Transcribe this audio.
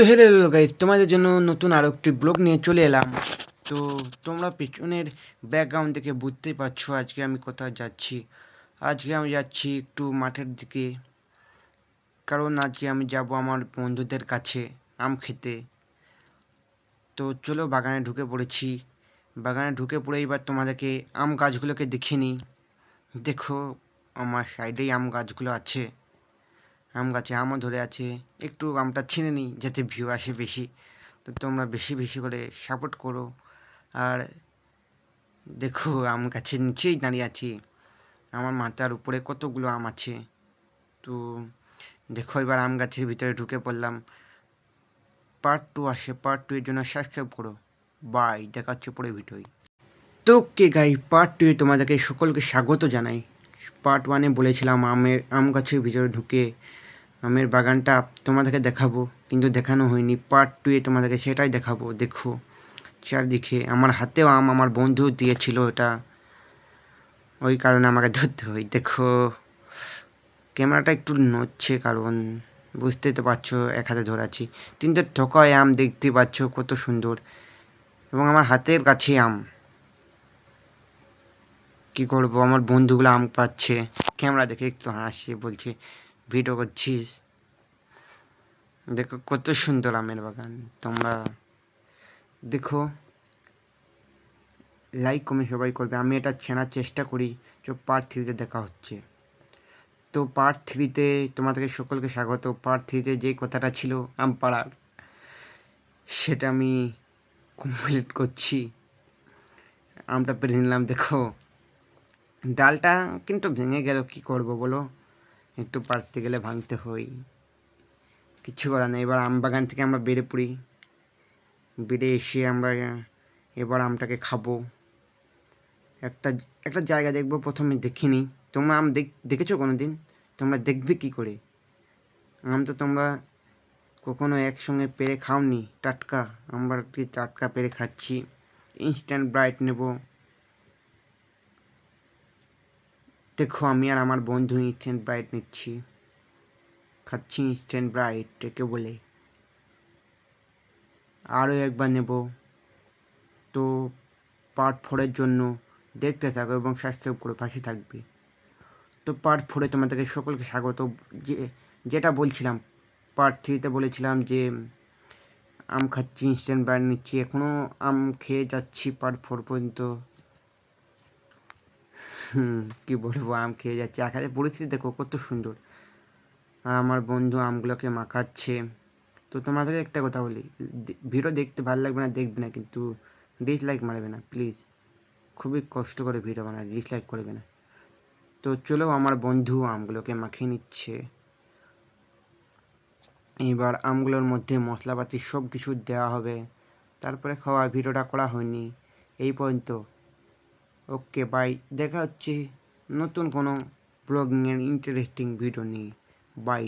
তো hello hello guys তোমাদের জন্য নতুন আরও একটি ব্লগ নিয়ে চলে এলাম। তো তোমরা পিছনের ব্যাকগ্রাউন্ড থেকে বুঝতেই পারছ আজকে আমি কোথায় যাচ্ছি। আজকে আমি যাচ্ছি একটু মাঠের দিকে, কারণ আজকে আমি যাব আমার বন্ধুদের কাছে আম খেতে। তো চলো বাগানে ঢুকে পড়েছি। বাগানে ঢুকে পড়ে এবার তোমাদেরকে আম গাছগুলোকে দেখিয়ে নিই দেখো, আমার সাইডেই আম গাছগুলো আছে। আম গাছে আমও ধরে আছে। একটু আমটা ছিনে নিই যাতে ভিউ আসে বেশি। তো তোমরা বেশি বেশি করে সাপোর্ট করো। আর দেখো, আম গাছের নিচেই দাঁড়িয়ে আছি। আমার মাথার উপরে কতগুলো আম আছে। তো দেখো, এবার আম গাছের ভিতরে ঢুকে পড়লাম। পার্ট টু আসে। পার্ট টু এর জন্য সাবস্ক্রাইব করো। বাই দেখা হচ্ছে পরে ভিডিওয়। তো কে গাই পার্ট টুয়ে তোমাদেরকে সকলকে স্বাগত জানাই। পার্ট ওয়ানে বলেছিলাম, আমের, আম গাছের ভিতরে ঢুকে আমের বাগানটা তোমাদেরকে দেখাবো, কিন্তু দেখানো হয়নি। পার্ট টুয়ে তোমাদেরকে সেটাই দেখাবো। দেখো, চারদিকে আমার হাতেও আম আমার বন্ধু দিয়েছিল এটা। ওই কারণে আমাকে ধরতে হয়। দেখো, ক্যামেরাটা একটু নড়ছে কারণ বুঝতেই তো পারছ, এক হাতে ধরাচ্ছি তিনটে ঠকায় আম দেখতে পাচ্ছ, কত সুন্দর। এবং আমার হাতের কাছে আম। কি করব? আমার বন্ধুগুলো আম পাচ্ছে। ক্যামেরা দেখে একটু হাসছে, বলছে ভিডিও করছিস? দেখো কত সুন্দর আমের বাগান। তোমরা দেখো লাইক কমে সবাই করবে। আমি এটা চেনার চেষ্টা করি, তো পার্ট থ্রিতে দেখা হচ্ছে। তো পার্ট থ্রিতে তোমাদেরকে সকলকে স্বাগত। পার্ট থ্রিতে যে কথাটা ছিল, আম পাড়ার, সেটা আমি কমপ্লিট করছি। আমটা পেরে নিলাম, দেখো। ডালটা কিন্তু ভেঙে গেল, কি করব বলো? একটু পারতে গেলে ভাঙতে হয় কিছু করার নেই। এবার আম বাগান থেকে আমরা বেড়ে পড়ি। বেড়ে এসে আমরা এবার আমটাকে খাব। একটা একটা জায়গা দেখব প্রথমে দেখিনি তোমরা আম দেখ, দেখেছ কোনো দিন তোমরা দেখবে কি করে? আম তো তোমরা কখনো একসঙ্গে পেরে খাওনি। টাটকা। আমরা টাটকা পেরে খাচ্ছি? ইনস্ট্যান্ট ব্রাইট নেব। দেখো, আমি আর আমার বন্ধু ইনস্ট্যান্ট ব্রাইট নিচ্ছি। খাচ্ছি ইনস্ট্যান্ট ব্রাইট একে বলে। আরও একবার নেব। তো পার্ট ফোরের জন্য দেখতে থাকো এবং সাবস্ক্রাইব করে পাশে থাকবে। তো পার্ট ফোরে তোমাদেরকে সকলকে স্বাগত। যে, যেটা বলছিলাম পার্ট থ্রিতে বলেছিলাম যে, আম খাচ্ছি ইনস্ট্যান্ট ব্রাইট নিচ্ছি। এখনও আম খেয়ে যাচ্ছি পার্ট ফোর পর্যন্ত। কী বলব, আম খেয়ে যাচ্ছে এক হাতে পরিস্থিতি দেখো কত সুন্দর। আর আমার বন্ধু আমগুলোকে মাখাচ্ছে। তো তোমাদেরকে একটা কথা বলি ভিডিও দেখতে ভালো লাগবে না, দেখবে না, কিন্তু ডিসলাইক মারবে না প্লিজ খুবই কষ্ট করে ভিডিও বানায় ডিসলাইক করবে না। তো চলো, আমার বন্ধু আমগুলোকে মাখিয়ে নিচ্ছে। এবার আমগুলোর মধ্যে মশলাপাতি সব কিছু দেওয়া হবে। তারপরে খাওয়া, ভিডিওটা করা হয়নি। এই পর্যন্ত। ওকে বাই দেখা হচ্ছে নতুন কোনো ব্লগিংয়ের ইন্টারেস্টিং ভিডিও নিয়ে। বাই